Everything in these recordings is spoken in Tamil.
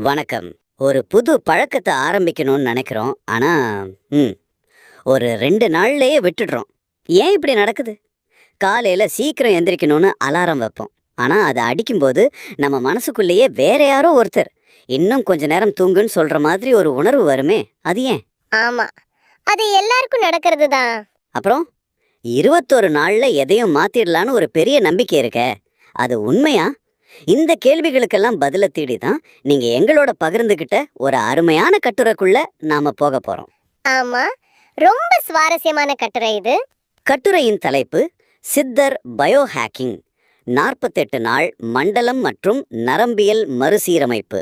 வணக்கம். ஒரு புது பழக்கத்தை ஆரம்பிக்கணும்னு நினைக்கிறோம். ஆனா ம் ஒரு ரெண்டு நாள்லயே விட்டுடுறோம். ஏன் இப்படி நடக்குது? காலையில சீக்கிரம் எந்திரிக்கணும்னு அலாரம் வைப்போம். ஆனா அது அடிக்கும்போது நம்ம மனசுக்குள்ளேயே வேற யாரோ ஒருத்தர். இன்னும் கொஞ்ச நேரம் தூங்குன்னு சொல்ற மாதிரி ஒரு உணர்வு வருமே. அது ஏன்? ஆமா. அது எல்லாருக்கும் நடக்கிறது தான். அப்புறம்? இருபத்தொரு நாள்ல எதையும் மாத்திடலான்னு ஒரு பெரிய நம்பிக்கை இருக்க. அது உண்மையா? இந்த கேள்விகளுக்கெல்லாம் பதில தேடி தான் நீங்க எங்களோட பகிர்ந்துகிட்ட ஒரு அருமையான கட்டுரைக்குள்ள நாம போக போறோம். ஆமா ரொம்ப சுவாரஸ்யமான கட்டுரை இது. கட்டுரையின் தலைப்பு சித்தர் பயோஹேக்கிங் நாற்பத்தெட்டு நாள் மண்டலம் மற்றும் நரம்பியல் மறுசீரமைப்பு.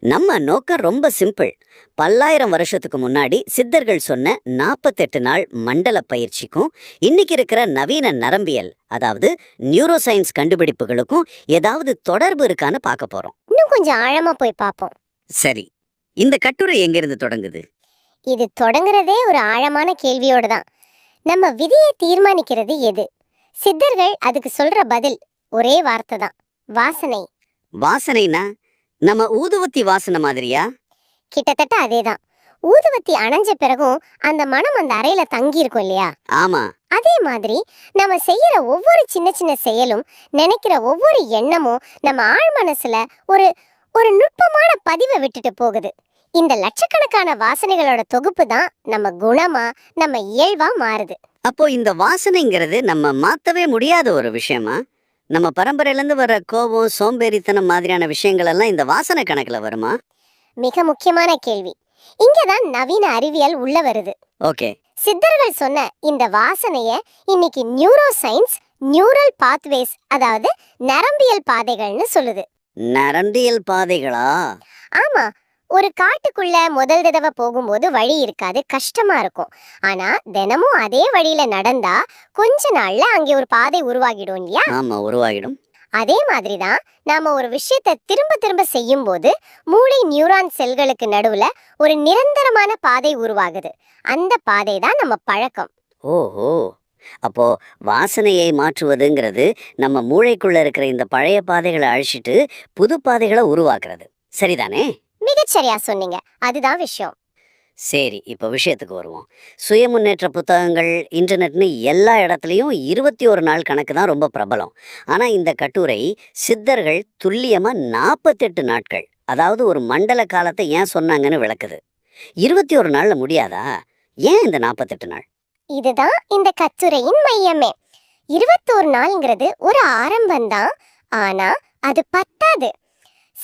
நம்ம நோக்கம் ரொம்ப சிம்பிள் பல்லாயிரம் வருஷத்துக்கு முன்னாடி சித்தர்கள் சொன்ன நாற்பத்தெட்டு நாள் மண்டல பயிற்சிக்கும் இன்னைக்கு இருக்கிற நவீன நரம்பியல் அதாவது நியூரோ சயின்ஸ் கண்டுபிடிப்புகளுக்கும் ஏதாவது தொடர்பு இருக்கான்னு பார்க்க போறோம். இன்னும் கொஞ்சம் ஆழமா போய் பார்ப்போம். சரி இந்த கட்டுரை எங்கிருந்து தொடங்குது? இது தொடங்குறதே ஒரு ஆழமான கேள்வியோட தான். நம்ம விதியை தீர்மானிக்கிறது எது? சித்தர்கள் அதுக்கு சொல்ற பதில் ஒரே வார்த்தை தான் வாசனை. வாசனைனா? நம்ம ஊதுவத்தி வாசனை மாதிரியா? கிட்டத்தட்ட அதேதான். ஊதுவத்தி அணைஞ்ச பிறகும் அந்த மனம் அந்த அறையில தங்கி இருக்கும் இல்லையா? ஆமா. அதே மாதிரி நம்ம செய்யற ஒவ்வொரு சின்ன சின்ன செயலும் நினைக்கிற ஒவ்வொரு எண்ணமும் நம்ம ஆழ் மனசுல ஒரு ஒரு நுட்பமான பதிவை விட்டுட்டு போகுது. இந்த லட்சக்கணக்கான வாசனைகளோட தொகுப்பு தான் நம்ம குணமா நம்ம இயல்பா மாறுது. அப்போ இந்த வாசனைங்கிறது நம்ம மாத்தவே முடியாத ஒரு விஷயமா? நம்ம பரம்பரையிலேருந்து வர கோபம் சோம்பேறித்தனம் மாதிரியான விஷயங்கள் எல்லாம் இந்த வாசனை கணக்குல வருமா? மிக முக்கியமான கேள்வி. இங்கதான் நவீன அறிவியல் உள்ள வருது. ஓகே. சித்தர்கள் சொன்ன இந்த வாசனைய இன்னைக்கு நியூரோ சயின்ஸ் நியூரல் பாத்வேஸ் அதாவது நரம்பியல் பாதைகள்னு சொல்லுது. நரம்பியல் பாதைகளா? ஆமா ஒரு காட்டுக்குள்ள முதல் தடவை போகும்போது வழி இருக்காது கஷ்டமா இருக்கும். ஆனா தினமும் அதே வழியில நடந்தா கொஞ்ச நாள்ல அங்கே ஒரு பாதை உருவாகிடும் இல்லையா? ஆமா உருவாகிடும். அதே மாதிரிதான் நாம ஒரு விஷயத்தை திரும்ப திரும்ப செய்யும் போது மூளை நியூரான் செல்களுக்கு நடுவுல ஒரு நிரந்தரமான பாதை உருவாகுது. அந்த பாதை தான் நம்ம பழக்கம். ஓஹோ! அப்போ வாசனையை மாற்றுவதுங்கிறது நம்ம மூளைக்குள்ள இருக்கிற இந்த பழைய பாதைகளை அழிச்சிட்டு புது பாதைகளை உருவாக்குறது. சரிதானே? மிகச்சரியா சொன்னீங்க. அதுதான் விஷயம். சரி இப்போ விஷயத்துக்கு வருவோம். சுய முன்னேற்ற புத்தகங்கள் இன்டர்நெட்னு எல்லா இடத்துலையும் இருபத்தி ஒரு நாள் கணக்கு தான் ரொம்ப பிரபலம். ஆனால் இந்த கட்டுரை சித்தர்கள் துல்லியமாக நாற்பத்தெட்டு நாட்கள் அதாவது ஒரு மண்டல காலத்தை ஏன் சொன்னாங்கன்னு விளக்குது. இருபத்தி ஒரு நாளில் முடியாதா? ஏன் இந்த நாற்பத்தெட்டு நாள்? இதுதான் இந்த கட்டுரையின் மையமே. இருபத்தோரு நாள்ங்கிறது ஒரு ஆரம்பம்தான் ஆனா அது பத்தாது.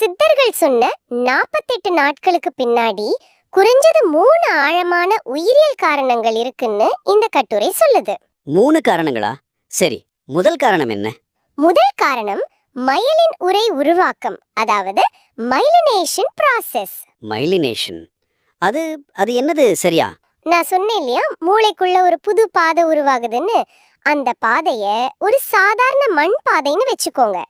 சித்தர்கள் சொன்ன நாற்பத்தெட்டு நாட்களுக்கு பின்னாடி குறைஞ்சது மூணு ஆழமான உயிரியல் காரணங்கள் இருக்குன்னு இந்த கட்டுரை சொல்லுது. மூணு காரணங்களா? சரி முதல் காரணம் என்ன? முதல் காரணம் மயலின் உரை உருவாக்கம் அதாவது மைலினேஷன் process. மைலினேஷன் அது அது என்னது சரியா? நான் சொன்னேன் இல்லையா மூளைக்குள்ள ஒரு புது பாதை உருவாகுதுன்னு? அந்த பாதைய ஒரு சாதாரண மண் பாதைன்னு வச்சுக்கோங்க.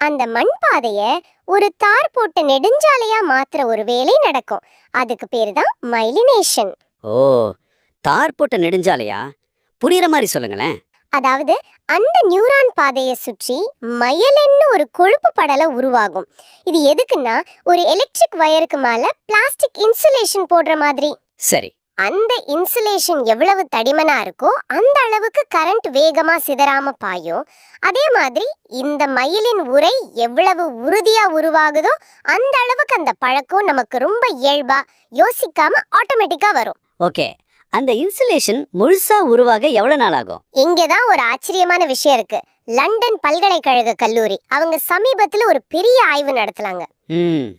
அந்த மண் பாதைய ஒரு தார் போட்ட நெடுஞ்சாலையா மாத்துற ஒரு வேலை நடக்கும். அதுக்கு பேரு தான் மைலினேஷன் ஓ தார் போட்ட நெடுஞ்சாலையா? புரியுற மாதிரி சொல்லுங்களேன். அதாவது அந்த நியூரான் பாதையை சுற்றி மயலென்னு ஒரு கொழுப்பு படலம் உருவாகும். இது எதுக்குன்னா ஒரு எலக்ட்ரிக் வயருக்கு மேல பிளாஸ்டிக் இன்சுலேஷன் போடுற மாதிரி. சரி. அந்த இன்சுலேஷன் எவ்வளவு தடிமனா இருக்கோ அந்த அளவுக்கு கரண்ட் வேகமா சிதறாம பாயும். அதே மாதிரி இந்த மயிலின் உரை எவ்வளவு உறுதியா உருவாகுதோ அந்த அளவுக்கு அந்த பழக்கம் நமக்கு ரொம்ப இயல்பா யோசிக்காம ஆட்டோமேட்டிக்கா வரும். ஓகே அந்த இன்சுலேஷன் முழுசா உருவாக எவ்வளவு நாள் ஆகும்? இங்கதான் ஒரு ஆச்சரியமான விஷயம் இருக்கு. லண்டன் பல்கலைக்கழக கல்லூரி. அவங்க சமீபத்துல ஒரு பெரிய ஆய்வு நடத்துனாங்க.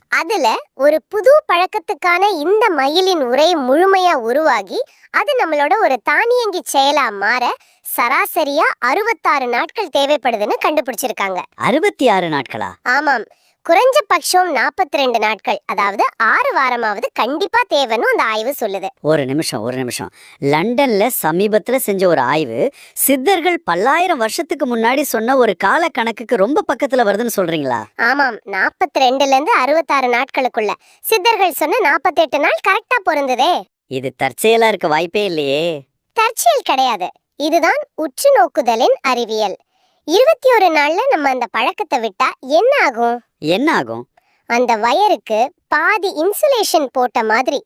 அதுல ஒரு புது பழக்கத்துக்கான இந்த மயிலின் உரை முழுமையா உருவாகி அது நம்மளோட ஒரு தானியங்கி செயலா மாற சராசரியா அறுபத்தாறு நாட்கள் தேவைப்படுதுன்னு கண்டுபிடிச்சிருக்காங்க. அறுபத்தி ஆறு நாட்களா? ஆமாம். குறைஞ்சபட்சம் நாற்பத்தி ரெண்டு நாட்கள். அதாவது ஆறு வாரமாவது கண்டிப்பா தேவைன்னு அந்த ஆய்வு சொல்லுது. ஒரு நிமிஷம் ஒரு நிமிஷம். லண்டன்ல சமீபத்துல செஞ்ச ஒரு ஆய்வு சித்தர்கள் பல்லாயிரம் வருஷத்துக்கு முன்னாடி சொன்ன ஒரு கால கணக்குக்கு ரொம்ப பக்கத்துல வருதுன்னு சொல்றீங்களா? ஆமாம் நாற்பத்தி ரெண்டுல இருந்து அறுபத்தாறு நாட்களுக்குள்ள. சித்தர்கள் சொன்ன நாற்பத்தெட்டு நாள் கரெக்டா பொருந்துதே. இது தற்செயலா இருக்க வாய்ப்பே இல்லையே. தற்செயல் கிடையாது. இதுதான் உற்று நோக்குதலின் அறிவியல். இருபத்தி ஒரு நாள்ல நம்ம அந்த பழக்கத்தை விட்டா என்ன ஆகும்? என்ன ஆகும் அந்த வயருக்கு பாதி இன்சுலேஷன் போட்ட மாதிரி.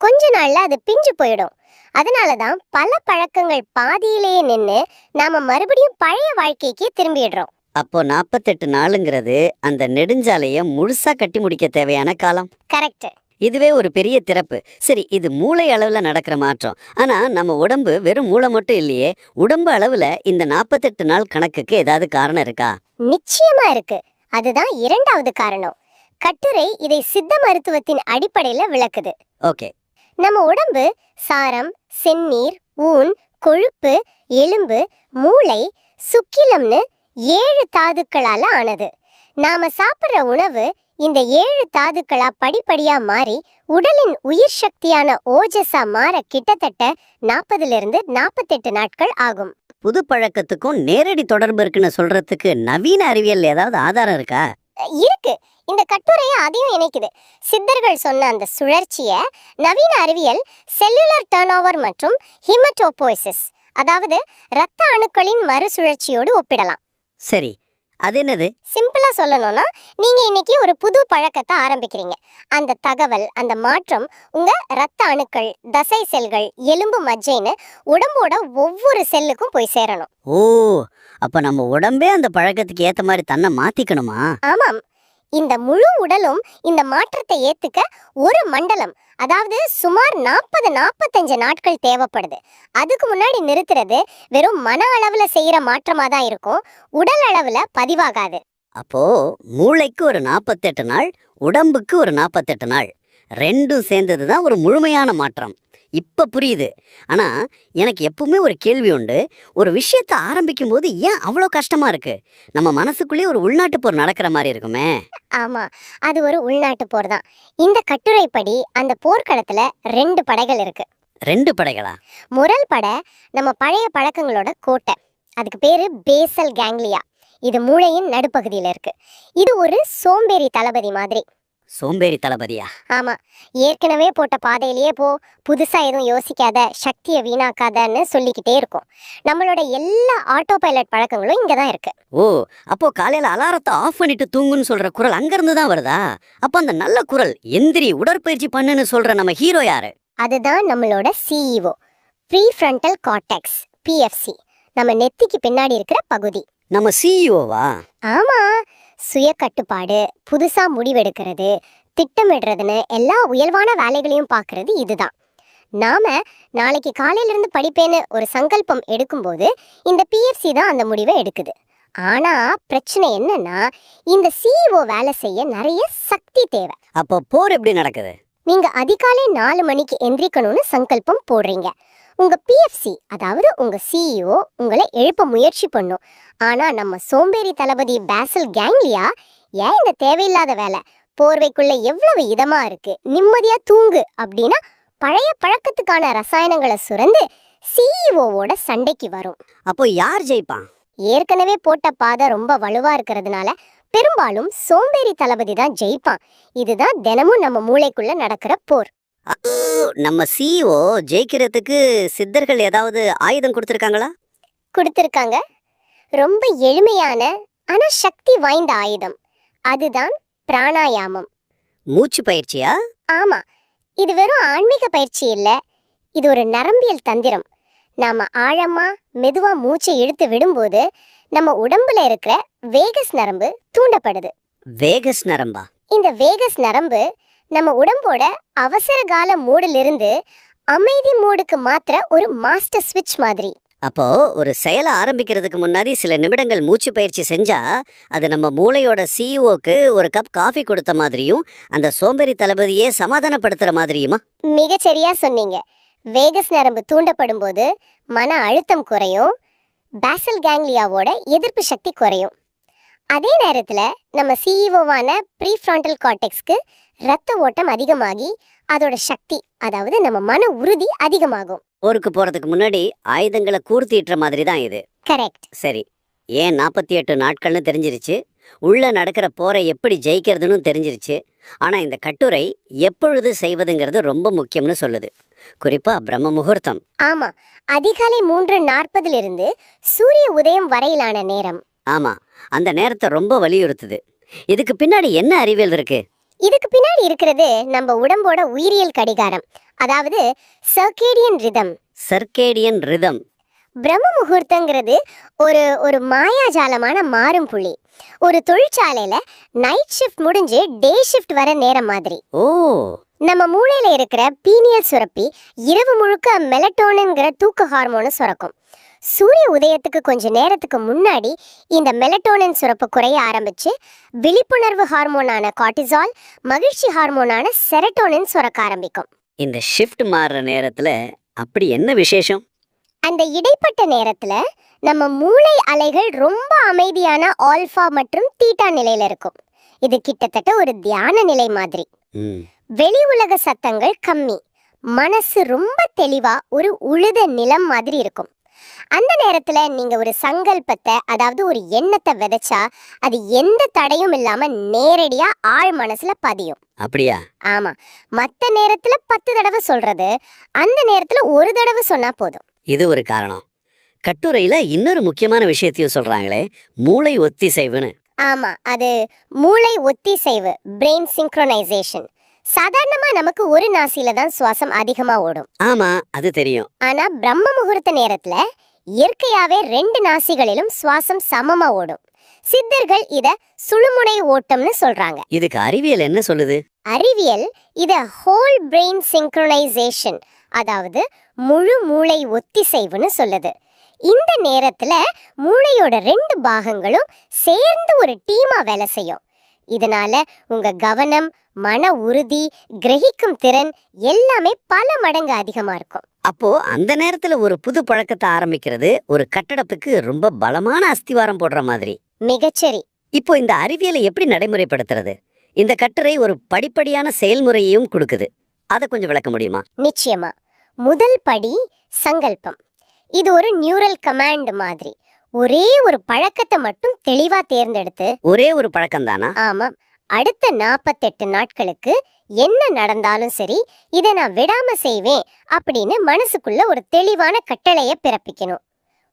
கொஞ்ச நாள்ல அது பிஞ்சு போயிடும். அதனால தான் பல பழக்கங்கள் பாதியிலேயே நின்னு நாம மறுபடியும் பழைய வாழ்க்கைக்கு திரும்பிடுறோம். அப்போ நாற்பத்தெட்டு நாளுங்கிறது அந்த நெடுஞ்சாலைய முழுசா கட்டி முடிக்க தேவையான காலம்? கரெக்ட் இதுவே ஒரு பெரிய திறப்பு. சரி இது மூளை அளவுல நடக்கிற மாற்றம். ஆனா நம்ம உடம்பு வெறும் மூளை மட்டும் இல்லையே உடம்பு அளவுல இந்த நாற்பத்தெட்டு நாள் கணக்குக்கு ஏதாவது காரணம் இருக்கா? நிச்சயமா இருக்கு. அதுதான் இரண்டாவது காரணம். கட்டுரை இதை சித்த மருத்துவத்தின் அடிப்படையில விளக்குது. ஓகே. நம்ம உடம்பு சாரம் செந்நீர் ஊன் கொழுப்பு எலும்பு மூளை சுக்கிலம்னு ஏழு தாதுக்களால ஆனது. நாம சாப்பிடுற உணவு இந்த ஏழு தாதுக்களா படிப்படியா மாறி உடலின் உயிர் சக்தியான ஓஜஸா மாற கிட்டத்தட்ட நாற்பதுல இருந்து நாற்பத்தெட்டு நாட்கள் ஆகும். புது பழக்கத்துக்கும் நேரடி தொடர்பு இருக்குன்னு சொல்றதுக்கு நவீன அறிவியல் ஏதாவது ஆதாரம் இருக்கா? இருக்கு. இந்த கட்டுரையை அதையும் இணைக்குது. சித்தர்கள் சொன்ன அந்த சுழற்சிய நவீன அறிவியல் செல்லுலர் டர்ன் மற்றும் ஹிமட்டோபோய்சிஸ் அதாவது இரத்த அணுக்களின் மறுசுழற்சியோடு ஒப்பிடலாம். சரி. அது என்னது? சிம்பிளா சொல்லணும்னா நீங்க இன்னைக்கு ஒரு புது பழக்கத்தை ஆரம்பிக்கிறீங்க. அந்த தகவல் அந்த மாற்றம் உங்க இரத்த அணுக்கள் தசை செல்கள் எலும்பு மஜ்ஜைன்னு உடம்போட ஒவ்வொரு செல்லுக்கும் போய் சேரணும். ஓ அப்ப நம்ம உடம்பே அந்த பழக்கத்துக்கு ஏத்த மாதிரி தன்னை மாத்திக்கணுமா? ஆமாம். இந்த முழு உடலும் இந்த மாற்றத்தை ஏத்துக்க ஒரு மண்டலம் அதாவது சுமார் நாற்பது நாற்பத்தஞ்சு நாட்கள் தேவைப்படுது. அதுக்கு முன்னாடி நிறுத்துறது வெறும் மன அளவுல செய்யற மாற்றமா தான் இருக்கும் உடல் அளவுல பதிவாகாது. அப்போ மூளைக்கு ஒரு நாற்பத்தெட்டு நாள் உடம்புக்கு ஒரு நாற்பத்தெட்டு நாள் ரெண்டும் சேர்ந்தது தான் ஒரு முழுமையான மாற்றம். இப்ப புரியுது. ஆனா எனக்கு எப்பவுமே ஒரு கேள்வி உண்டு. ஒரு விஷயத்தை ஆரம்பிக்கும் போது ஏன் அவ்வளோ கஷ்டமா இருக்கு? நம்ம மனசுக்குள்ளே ஒரு உள்நாட்டு போர் நடக்கிற மாதிரி இருக்குமே. ஆமா அது ஒரு உள்நாட்டு போர் தான். இந்த கட்டுரைப்படி அந்த போர்க்களத்துல ரெண்டு படைகள் இருக்கு. ரெண்டு படைகளா? முரல் படை நம்ம பழைய பழக்கங்களோட கோட்டை. அதுக்கு பேரு பேசல் கேங்லியா இது மூளையின் நடுப்பகுதியில இருக்கு. இது ஒரு சோம்பேறி தளபதி மாதிரி. சோம்பேறி தளபதியா? ஆமா. ஏற்கனவே போட்ட பாதையிலேயே போ புதுசா எதுவும் யோசிக்காத சக்தியை வீணாக்காதன்னு சொல்லிக்கிட்டே இருக்கும். நம்மளோட எல்லா ஆட்டோ பைலட் பழக்கங்களும் இங்க தான் இருக்கு. ஓ அப்போ காலையில அலாரத்தை ஆஃப் பண்ணிட்டு தூங்குன்னு சொல்ற குரல் அங்கிருந்து தான் வருதா? அப்போ அந்த நல்ல குரல் எந்திரி உடற்பயிற்சி பண்ணுன்னு சொல்ற நம்ம ஹீரோ யாரு? அதுதான் நம்மளோட CEO prefrontal cortex PFC நம்ம நெத்திக்கு பின்னாடி இருக்கிற பகுதி. நம்ம சிஇஓவா ஆமா. சுய கட்டுப்பாடு புதுசா முடிவெடுக்கிறது திட்டமிடுறதுன்னு எல்லா உயர்வான வேலைகளையும் பார்க்கறது இதுதான். நாம நாளைக்கு காலையில இருந்து படிப்பேன்னு ஒரு சங்கல்பம் எடுக்கும்போது இந்த பிஎஃப்சி தான் அந்த முடிவை எடுக்குது. ஆனா பிரச்சனை என்னன்னா இந்த சிஇஓ வேலை செய்ய நிறைய சக்தி தேவை. அப்போ போர் எப்படி நடக்குது? நீங்க அதிகாலை நாலு மணிக்கு எந்திரிக்கணும்னு சங்கல்பம் போடுறீங்க. உங்க பிஎஃப்சி அதாவது உங்க சிஇஓ உங்களை எழுப்ப முயற்சி பண்ணும். ஆனா நம்ம சோம்பேறி தளபதி பேசல் கேங்லியா ஏன் இந்த தேவையில்லாத வேலை? போர்வைக்குள்ள எவ்வளவு இதமா இருக்கு? நிம்மதியா தூங்கு அப்படின்னா பழைய பழக்கத்துக்கான ரசாயனங்களை சுரந்து சிஇஓவோட சண்டைக்கு வரும். அப்போ யார் ஜெயிப்பான் ஏற்கனவே போட்ட பாதை ரொம்ப வலுவா இருக்கிறதுனால பெரும்பாலும் சோம்பேறி தளபதி தான் ஜெயிப்பான். இதுதான் தினமும் நம்ம மூளைக்குள்ள நடக்கிற போர். நம்ம சிஇஓ ஜெயிக்கிறதுக்கு சித்தர்கள் ஏதாவது ஆயுதம் கொடுத்துருக்காங்களா? கொடுத்திருக்காங்க. ரொம்ப எளிமையான ஆனா சக்தி வாய்ந்த ஆயுதம். அதுதான் பிராணாயாமம். மூச்சு பயிற்சியா? ஆமா. இது வெறும் ஆன்மீக பயிற்சி இல்ல. இது ஒரு நரம்பியல் தந்திரம். நாம ஆழமா மெதுவா மூச்சை இழுத்து விடும்போது நம்ம உடம்புல இருக்கிற வேகஸ் நரம்பு தூண்டப்படுது. வேகஸ் நரம்பா? இந்த வேகஸ் நரம்பு நம்ம உடம்போட அவசர கால மூடிலிருந்து அமைதி மூடுக்கு மாத்திர ஒரு மாஸ்டர் ஸ்விட்ச் மாதிரி. அப்போ ஒரு செயலை ஆரம்பிக்கிறதுக்கு முன்னாடி சில நிமிடங்கள் மூச்சு பயிற்சி செஞ்சா அது நம்ம மூளையோட சிஇஓக்கு ஒரு கப் காஃபி கொடுத்த மாதிரியும் அந்த சோம்பேறி தளபதியே சமாதானப்படுத்துற மாதிரியுமா? மிகச்சரியா சொன்னீங்க. வேகஸ் நரம்பு தூண்டப்படும் போது மன அழுத்தம் குறையும். பேசல் கேங்லியாவோட எதிர்ப்பு சக்தி குறையும். அதே நேரத்துல நம்ம சிஇஓவான ப்ரீஃப்ராண்டல் கார்டெக்ஸ்க்கு ரத்த ஓட்டம் அதிகமாகி அதோட சக்தி அதாவது நம்ம மன உறுதி அதிகமாகும். போருக்கு போறதுக்கு முன்னாடி ஆயுதங்களை கூர்த்திட்டுற மாதிரி தான் இது. கரெக்ட் சரி ஏன் நாற்பத்தி எட்டு நாட்கள்னு தெரிஞ்சிருச்சு? உள்ள நடக்கிற போரை எப்படி ஜெயிக்கிறதுன்னு தெரிஞ்சிருச்சு. ஆனா இந்த கட்டுரை எப்பொழுது செய்வதுங்கிறது ரொம்ப முக்கியம்னு சொல்லுது. குறிப்பா பிரம்ம முகூர்த்தம். ஆமா அதிகாலை மூன்று நாற்பதுல இருந்து சூரிய உதயம் வரையிலான நேரம். ஆமா. அந்த நேரத்தை ரொம்ப வலியுறுத்துது. இதுக்கு பின்னாடி என்ன அறிவியல் இருக்கு? இதுக்கு பின்னாடி இருக்கிறது நம்ம உடம்போட உயிரியல் கடிகாரம். அதாவது சர்க்கேடியன் ரிதம். Circadian rhythm. பிரம்ம முகூர்த்தங்கிறது ஒரு ஒரு மாயாஜாலமான மாறும் புள்ளி. ஒரு தொழிற்சாலையில நைட் ஷிஃப்ட் முடிஞ்சு டே ஷிஃப்ட் வர நேரம் மாதிரி. ஓ. நம்ம மூளையில இருக்கிற பீனியல் சுரப்பி இரவு முழுக்க மெலட்டோனுங்கிற தூக்க ஹார்மோனை சுரக்கும். சூரிய உதயத்துக்கு கொஞ்ச நேரத்துக்கு முன்னாடி இந்த மெலட்டோனின் சுரப்பு குறைய ஆரம்பிச்சு விழிப்புணர்வு ஹார்மோனான கார்டிசால் மகிழ்ச்சி ஹார்மோனான செரட்டோனின் சுரக்க ஆரம்பிக்கும். இந்த ஷிஃப்ட் மாறுற நேரத்துல அப்படி என்ன விசேஷம்? அந்த இடைப்பட்ட நேரத்துல நம்ம மூளை அலைகள் ரொம்ப அமைதியான ஆல்ஃபா மற்றும் தீட்டா நிலையில இருக்கும். இது கிட்டத்தட்ட ஒரு தியான நிலை மாதிரி. வெளி உலக சத்தங்கள் கம்மி. மனசு ரொம்ப தெளிவா ஒரு உழுத நிலம் மாதிரி இருக்கும். அந்த நேரத்துல நீங்க ஒரு சங்கல்பத்தை அதாவது ஒரு எண்ணத்தை விதைச்சா அது எந்த தடையும் இல்லாம நேரடியா ஆழ் மனசுல பதியும். அப்படியா? ஆமா. மத்த நேரத்துல பத்து தடவை சொல்றது அந்த நேரத்துல ஒரு தடவை சொன்னா போதும். இது ஒரு காரணம். கட்டுரையில இன்னொரு முக்கியமான விஷயத்தையும் சொல்றாங்களே மூளை ஒத்திசைவுன்னு. ஆமா. அது மூளை ஒத்திசைவு பிரெயின் சிங்க்ரோனைசேஷன் சாதாரணமா நமக்கு ஒரு நாசில தான் சுவாசம் அதிகமா ஓடும். ஆமா அது தெரியும். ஆனா பிரம்ம முகூர்த்த நேரத்துல இயற்கையாவே ரெண்டு நாசிகளிலும் சுவாசம் சமமா ஓடும். சித்தர்கள் இத சுழுமுனை ஓட்டம்னு சொல்றாங்க. இதுக்கு அறிவியல் என்ன சொல்லுது? அறிவியல் இத ஹோல் பிரெயின் சிங்க்ரோனைசேஷன் அதாவது முழு மூளை ஒத்திசைவுன்னு சொல்லுது. இந்த நேரத்துல மூளையோட ரெண்டு பாகங்களும் சேர்ந்து ஒரு டீமா வேலை செய்யும். இதனால உங்க கவனம் மன உறுதி கிரகிக்கும் திறன் எல்லாமே பல மடங்கு அதிகமா இருக்கும். அப்போ அந்த நேரத்துல ஒரு புது பழக்கத்தை ஆரம்பிக்கிறது ஒரு கட்டடத்துக்கு ரொம்ப பலமான அஸ்திவாரம் போடுற மாதிரி. மிகச்சரி. இப்போ இந்த அறிவியலை எப்படி நடைமுறைப்படுத்துறது? இந்த கட்டுரை ஒரு படிப்படியான செயல்முறையையும் கொடுக்குது. அதை கொஞ்சம் விளக்க முடியுமா? நிச்சயமா. முதல் படி சங்கல்பம். இது ஒரு நியூரல் கமாண்ட் மாதிரி. ஒரே ஒரு பழக்கத்தை மட்டும் தெளிவா தேர்ந்தெடுத்து ஒரே ஒரு பழக்கம் தானா ஆமாம் அடுத்த நாற்பத்தெட்டு நாட்களுக்கு என்ன நடந்தாலும் சரி இதை நான் விடாம செய்வேன் அப்படின்னு மனசுக்குள்ள ஒரு தெளிவான கட்டளைய பிறப்பிக்கணும்.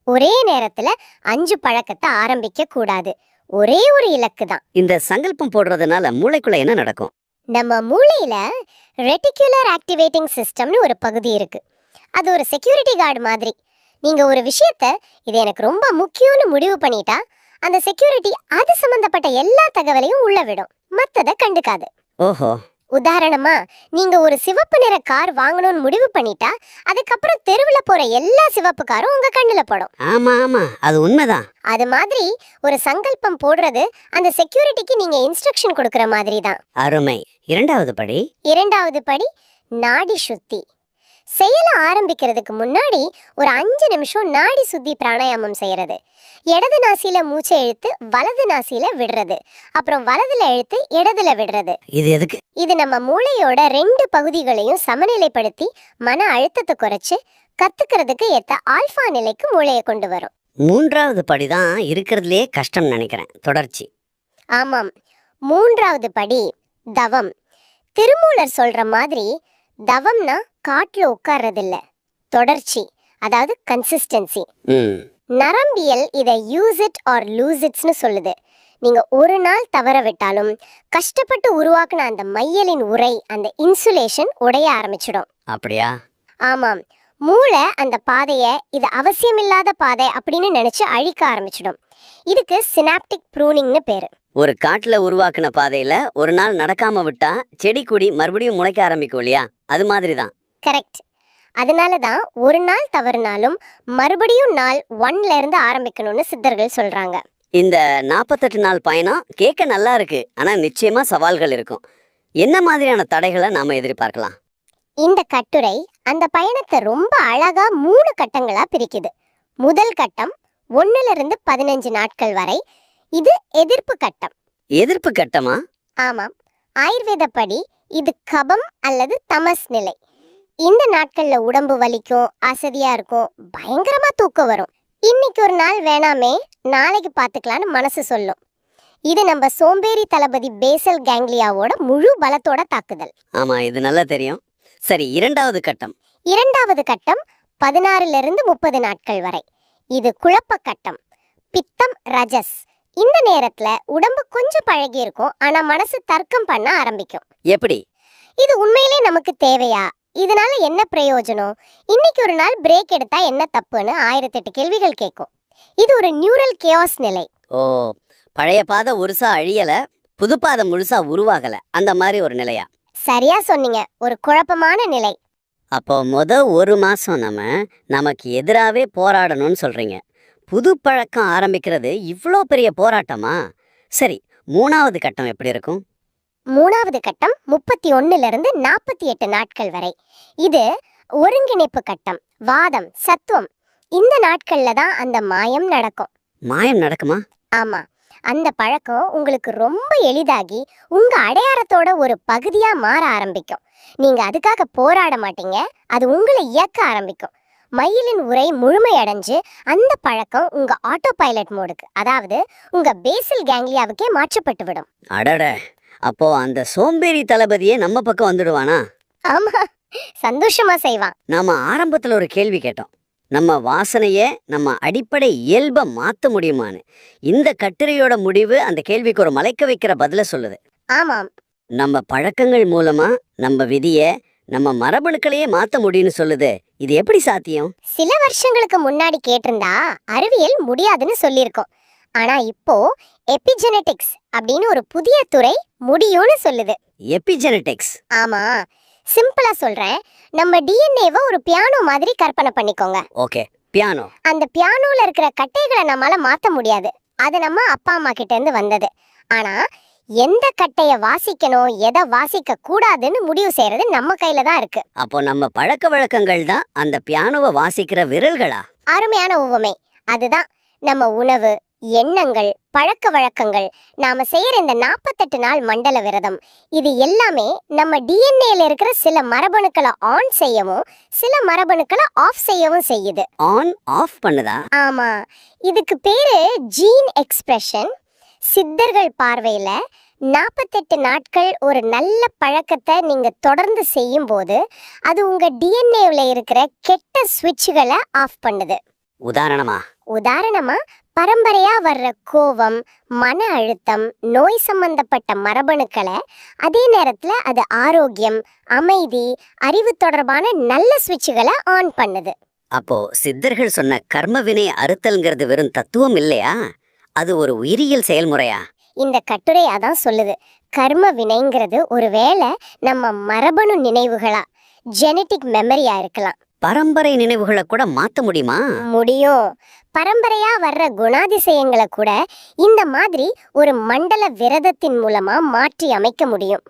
ஒரே நேரத்துல அஞ்சு பழக்கத்தை ஆரம்பிக்க கூடாது. ஒரே ஒரு இலக்கு தான். இந்த சங்கல்பம் போடுறதுனால மூளைக்குள்ள என்ன நடக்கும்? நம்ம மூளையில ரெட்டிகுலர் ஆக்டிவேட்டிங் சிஸ்டம்னு ஒரு பகுதி இருக்கு. அது ஒரு செக்யூரிட்டி கார்டு மாதிரி. நீங்க ஒரு விஷயத்த இது எனக்கு ரொம்ப முக்கியம்னு முடிவு பண்ணிட்டா அந்த செக்யூரிட்டி அது சம்பந்தப்பட்ட எல்லா தகவலையும் உள்ள விடும். மத்தத கண்டுக்காது. ஓஹோ. உதாரணமா நீங்க ஒரு சிவப்பு நிற கார் வாங்கணும்னு முடிவு பண்ணிட்டா அதுக்கப்புறம் தெருவுல போற எல்லா சிவப்பு காரும் உங்க கண்ணுல படும். ஆமா ஆமா. அது உண்மைதான். அது மாதிரி ஒரு சங்கல்பம் போடுறது அந்த செக்யூரிட்டிக்கு நீங்க இன்ஸ்ட்ரக்ஷன் கொடுக்கற மாதிரி தான் அருமை. இரண்டாவது படி? இரண்டாவது படி நாடி சுத்தி. செயல ஆரம்பிக்கிறதுக்கு முன்னாடி ஒரு அஞ்சு நிமிஷம் நாடி சுத்தி பிராணாயாமம் செய்யறது. இடது நாசியில மூச்சை இழுத்து வலது நாசியில விடுறது. அப்புறம் வலதுல இழுத்து இடதுல விடுறது. இது எதுக்கு? இது நம்ம மூளையோட ரெண்டு பகுதிகளையும் சமநிலைப்படுத்தி மன அழுத்தத்தை குறைச்சு கத்துக்கிறதுக்கு ஏத்த ஆல்பா நிலைக்கு மூளையை கொண்டு வரும். மூன்றாவது படிதான் இருக்கிறதுலே கஷ்டம் நினைக்கிறேன். தொடர்ச்சி. ஆமாம். மூன்றாவது படி தவம். திருமூலர் சொல்ற மாதிரி தவம்னா காட்டுல உட்கார்றதில்ல. தொடர்ச்சி அதாவது கன்சிஸ்டன்சி நரம்பியல் இதை யூஸ் இட் ஆர் லூஸ் இட்ஸ்னு சொல்லுது. நீங்க ஒரு நாள் தவற விட்டாலும் கஷ்டப்பட்டு உருவாக்குன அந்த மையலின் உரை அந்த இன்சுலேஷன் உடைய ஆரம்பிச்சிடும். அப்படியா? ஆமாம். மூளை அந்த பாதைய இது அவசியமில்லாத பாதை அப்படின்னு நினைச்சு அழிக்க ஆரம்பிச்சிடும். இதுக்கு சினாப்டிக் ப்ரூனிங்னு பேரு. ஒரு காட்டுல உருவாக்குன பாதையில ஒரு நாள் நடக்காம விட்டா செடி கொடி மறுபடியும் முளைக்க ஆரம்பிக்கும் இல்லையா? அது மாதிரிதான். கரெக்ட் அதனால தான் ஒரு நாள் தவறுனாலும் மறுபடியும் நாள் ஒன்ல இருந்து ஆரம்பிக்கணும்னு சித்தர்கள் சொல்றாங்க. இந்த நாற்பத்தெட்டு நாள் பயணம் கேட்க நல்லா இருக்கு. ஆனா நிச்சயமா சவால்கள் இருக்கும். என்ன மாதிரியான தடைகளை நாம எதிர்பார்க்கலாம்? இந்த கட்டுரை அந்த பயணத்தை ரொம்ப அழகா மூணு கட்டங்களா பிரிக்குது. முதல் கட்டம் ஒண்ணுல இருந்து பதினஞ்சு நாட்கள் வரை. இது எதிர்ப்பு கட்டம். எதிர்ப்பு கட்டமா? ஆமாம். ஆயுர்வேதப்படி இது கபம் அல்லது தமஸ் நிலை. இந்த நாட்கள்ல உடம்பு வலிக்கும் அசதியா இருக்கும் பயங்கரமா தூக்கம் வரும். இன்னைக்கு ஒரு நாள் வேணாமே நாளைக்கு பார்த்துக்கலான்னு மனசு சொல்லும். இது நம்ம சோம்பேறி தளபதி பேசல் கேங்லியாவோட முழு பலத்தோட தாக்குதல். ஆமா இது நல்லா தெரியும். சரி இரண்டாவது கட்டம். இரண்டாவது கட்டம் பதினாறுல இருந்து முப்பது நாட்கள் வரை. இது குழப்ப கட்டம். பித்தம் ரஜஸ். இந்த நேரத்துல உடம்பு கொஞ்சம் பழகி இருக்கும். ஆனா மனசு தர்க்கம் பண்ண ஆரம்பிக்கும். எப்படி? இது உண்மையிலே நமக்கு தேவையா? இதனால என்ன பிரயோஜனம்? இன்னைக்கு ஒரு நாள் பிரேக் எடுத்தா என்ன தப்புன்னு ஆயிரத்தெட்டு கேள்விகள் கேட்கும். இது ஒரு நியூரல் கேஆஸ் நிலை. ஓ பழைய பாதை முழுசா அழியல புது பாதை முழுசா உருவாகல. அந்த மாதிரி ஒரு நிலையா? சரியா சொன்னீங்க. ஒரு குழப்பமான நிலை. அப்போ முத ஒரு மாசம் நம்ம நமக்கு எதிராவே போராடணும்னு சொல்றீங்க. புது பழக்கம் ஆரம்பிக்கிறது இவ்வளோ பெரிய போராட்டமா? சரி மூணாவது கட்டம் எப்படி இருக்கும்? மூணாவது கட்டம் முப்பத்தி ஒண்ணுல இருந்து நாற்பத்தி எட்டு நாட்கள் வரை. இது ஒருங்கிணைப்பு கட்டம் வாதம் சத்துவம். இந்த நாட்கள்ல தான் அந்த மாயம் நடக்கும். மாயம் நடக்குமா? ஆமா. அந்த பழக்கம் உங்களுக்கு ரொம்ப எளிதாகி உங்க அடையாளத்தோட ஒரு பகுதியா மாற ஆரம்பிக்கும். நீங்க அதுக்காக போராட மாட்டீங்க. அது உங்களை இயக்க ஆரம்பிக்கும். மயிலின் உரை முழுமையடைஞ்சு அந்த பழக்கம் உங்க ஆட்டோ பைலட் மோடுக்கு அதாவது உங்க பேசில் கேங்லியாவுக்கே மாற்றப்பட்டு விடும். அடட! அப்போ அந்த சோம்பேறி தளபதியே நம்ம பக்கம் வந்துடுவானா? ஆமா. சந்தோஷமா செய்வான். நாம ஆரம்பத்துல ஒரு கேள்வி கேட்டோம். நம்ம வாசனைய நம்ம அடிப்படை இயல்பை மாத்த முடியுமான்னு. இந்த கட்டுரையோட முடிவு அந்த கேள்விக்கு ஒரு மலைக்க வைக்கிற பதில சொல்லுது. ஆமாம். நம்ம பழக்கங்கள் மூலமா நம்ம விதிய நம்ம மரபணுக்களையே மாத்த முடியும்னு சொல்லுது. இது எப்படி சாத்தியம்? சில வருஷங்களுக்கு முன்னாடி கேட்டிருந்தா அறிவியல் முடியாதுன்னு சொல்லியிருக்கோம். ஆனா இப்போ எபிஜெனெட்டிக்ஸ் அப்படின்னு ஒரு புதிய துறை முடியும்னு சொல்லுது. எபிஜெனடிக்ஸ் ஆமா. சிம்பிளா சொல்றேன். நம்ம டிஎன்ஏவை ஒரு பியானோ மாதிரி கற்பனை பண்ணிக்கோங்க. ஓகே பியானோ அந்த பியானோல இருக்கிற கட்டைகளை நம்மால மாத்த முடியாது. அது நம்ம அப்பா அம்மா கிட்ட இருந்து வந்தது. ஆனா எந்த கட்டைய வாசிக்கணும் எதை வாசிக்க கூடாதுன்னு முடிவு செய்யறது நம்ம கையில தான் இருக்கு. அப்போ நம்ம பழக்க வழக்கங்கள் தான் அந்த பியானோவை வாசிக்கிற விரல்களா? அருமையான உவமை அதுதான். நம்ம உணவு எண்ணங்கள் பழக்க வழக்கங்கள். நாம செய்யற இந்த நாற்பத்தெட்டு நாள் மண்டல விரதம். இது எல்லாமே நம்ம டிஎன்ஏல இருக்கிற சில மரபணுக்களை ஆன் செய்யவும் சில மரபணுக்களை ஆஃப் செய்யவும் செய்யுது. ஆன் ஆஃப் பண்ணுதா? ஆமா. இதுக்கு பேரு ஜீன் எக்ஸ்பிரஷன் சித்தர்கள் பார்வையில நாற்பத்தெட்டு நாட்கள் ஒரு நல்ல பழக்கத்தை நீங்க தொடர்ந்து செய்யும் போது அது உங்க டிஎன்ஏவில் இருக்கிற கெட்ட சுவிட்சுகளை ஆஃப் பண்ணுது. உதாரணமா? உதாரணமா பரம்பரையா வர்ற கோபம் மன அழுத்தம் நோய் சம்பந்தப்பட்ட மரபணுக்களை அதே நேரத்துல அது ஆரோக்கியம் அமைதி அறிவு தொடர்பான நல்ல சுவிட்சுகளை ஆன் பண்ணுது. அப்போ சித்தர்கள் சொன்ன கர்ம வினை அறுத்தல்ங்கிறது வெறும் தத்துவம் இல்லையா? அது ஒரு உயிரியல் செயல்முறையா? இந்த கட்டுரை அதான் சொல்லுது. கர்ம வினைங்கிறது ஒருவேளை நம்ம மரபணு நினைவுகளா ஜெனட்டிக் மெமரியா இருக்கலாம். பரம்பரை நினைவுகளை கூட மாத்த முடியுமா? முடியும் பரம்பரையா வர்ற குணாதிசயங்களை கூட இந்த மாதிரி ஒரு மண்டல விரதத்தின் மூலமா மாற்றி அமைக்க முடியும்.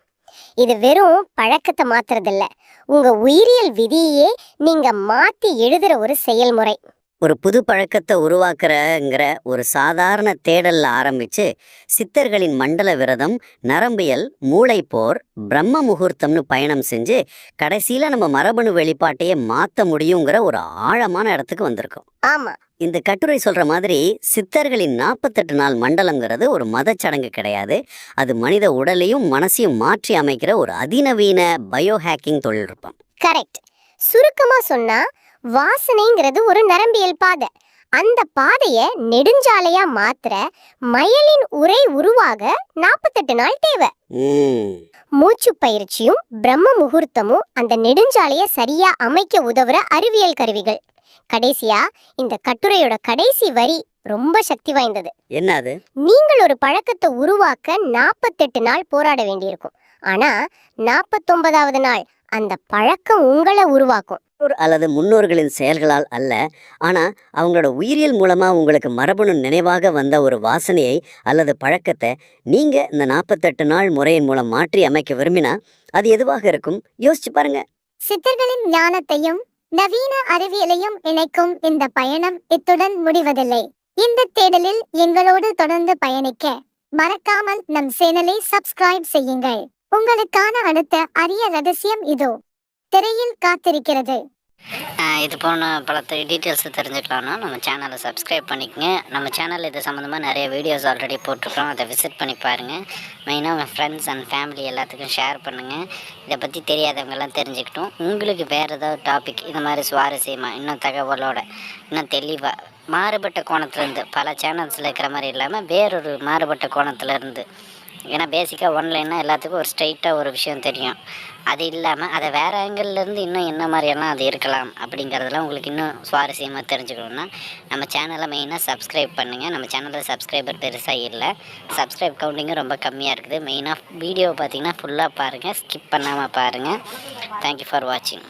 இது வெறும் பழக்கத்தை மாத்துறதில்ல. உங்க உயிரியல் விதியே நீங்க மாத்தி எழுதுற ஒரு செயல்முறை. ஒரு புது பழக்கத்தை உருவாக்குறங்கிற ஒரு சாதாரண தேடல்ல ஆரம்பிச்சு சித்தர்களின் மண்டல விரதம் நரம்பியல் மூளைப்போர் பிரம்ம முகூர்த்தம்னு பயணம் செஞ்சு கடைசியில நம்ம மரபணு வெளிப்பாட்டையே மாத்த முடியுங்கிற ஒரு ஆழமான இடத்துக்கு வந்திருக்கோம். ஆமா. இந்த கட்டுரை சொல்ற மாதிரி சித்தர்களின் நாற்பத்தெட்டு நாள் மண்டலங்கிறது ஒரு மதச்சடங்கு கிடையாது. அது மனித உடலையும் மனசையும் மாற்றி அமைக்கிற ஒரு அதிநவீன பயோ ஹேக்கிங் தொழில்நுட்பம். கரெக்ட். சுருக்கமா சொன்னா வாசனைங்கிறது ஒரு நரம்பியல் பாதை. அந்த பாதைய நெடுஞ்சாலையா மாத்திர மயலின் உரை உருவாக நாற்பத்தெட்டு நாள் தேவை. மூச்சு பயிற்சியும் பிரம்ம முகூர்த்தமும் அந்த நெடுஞ்சாலைய சரியா அமைக்க உதவுற அறிவியல் கருவிகள். கடைசியா இந்த கட்டுரையோட கடைசி வரி ரொம்ப சக்தி வாய்ந்தது. என்ன அது? நீங்கள் ஒரு பழக்கத்தை உருவாக்க நாற்பத்தெட்டு நாள் போராட வேண்டியிருக்கும். ஆனா நாற்பத்தொன்பதாவது நாள் அந்த பழக்கம் உங்களை உருவாக்கும். பெற்றோர் அல்லது முன்னோர்களின் செயல்களால் அல்ல ஆனா அவங்களோட உயிரியல் மூலமா உங்களுக்கு மரபணு நினைவாக வந்த ஒரு வாசனையை அல்லது பழக்கத்தை நீங்க இந்த நாற்பத்தெட்டு நாள் முறையின் மூலம் மாற்றி அமைக்க விரும்பினா அது எதுவாக இருக்கும்? யோசிச்சு பாருங்க. சித்தர்களின் ஞானத்தையும் நவீன அறிவியலையும் இணைக்கும் இந்த பயணம் இத்துடன் முடிவதில்லை. இந்த தேடலில் எங்களோடு தொடர்ந்து பயணிக்க மறக்காமல் நம் சேனலை சப்ஸ்கிரைப் செய்யுங்கள். உங்களுக்கான அடுத்த அரிய ரகசியம் இதோ. திரையில் காத்திருக்கிறது. இது போன பல டீட்டெயில்ஸ் தெரிஞ்சுக்கலாம்னா நம்ம சேனலை சப்ஸ்கிரைப் பண்ணிக்கங்க. நம்ம சேனலில் இது சம்மந்தமாக நிறைய வீடியோஸ் ஆல்ரெடி போட்டிருக்கோம். அதை விசிட் பண்ணி பாருங்கள் மெயினாக உங்கள் ஃப்ரெண்ட்ஸ் அண்ட் ஃபேமிலி எல்லாத்துக்கும் ஷேர் பண்ணுங்கள் இதை பற்றி தெரியாதவங்கெல்லாம் தெரிஞ்சுக்கிட்டோம். உங்களுக்கு வேறு ஏதாவது டாபிக் இந்த மாதிரி சுவாரஸ்யமாக இன்னும் தகவலோட இன்னும் தெளிவாக மாறுபட்ட கோணத்துலேருந்து பல சேனல்ஸில் இருக்கிற மாதிரி இல்லாமல் வேறொரு மாறுபட்ட கோணத்துலேருந்து ஏன்னா பேசிக்காக ஒன்லைன்னா எல்லாத்துக்கும் ஒரு ஸ்ட்ரைட்டாக ஒரு விஷயம் தெரியும். அது இல்லாமல் அதை வேறு ஆங்கிள்லேருந்து இன்னும் என்ன மாதிரியெல்லாம் அது இருக்கலாம் அப்படிங்கிறதெல்லாம் உங்களுக்கு இன்னும் சுவாரஸ்யமாக தெரிஞ்சுக்கணுன்னா நம்ம சேனலை மெயினாக சப்ஸ்கிரைப் பண்ணுங்கள் நம்ம சேனலில் சப்ஸ்கிரைபர் பெருசாக இல்லை. சப்ஸ்கிரைப் கவுண்டிங்கும் ரொம்ப கம்மியாக இருக்குது. மெயினாக வீடியோ பார்த்தீங்கன்னா ஃபுல்லாக பாருங்கள் ஸ்கிப் பண்ணாமல் பாருங்கள் தேங்க்யூ ஃபார் வாட்சிங்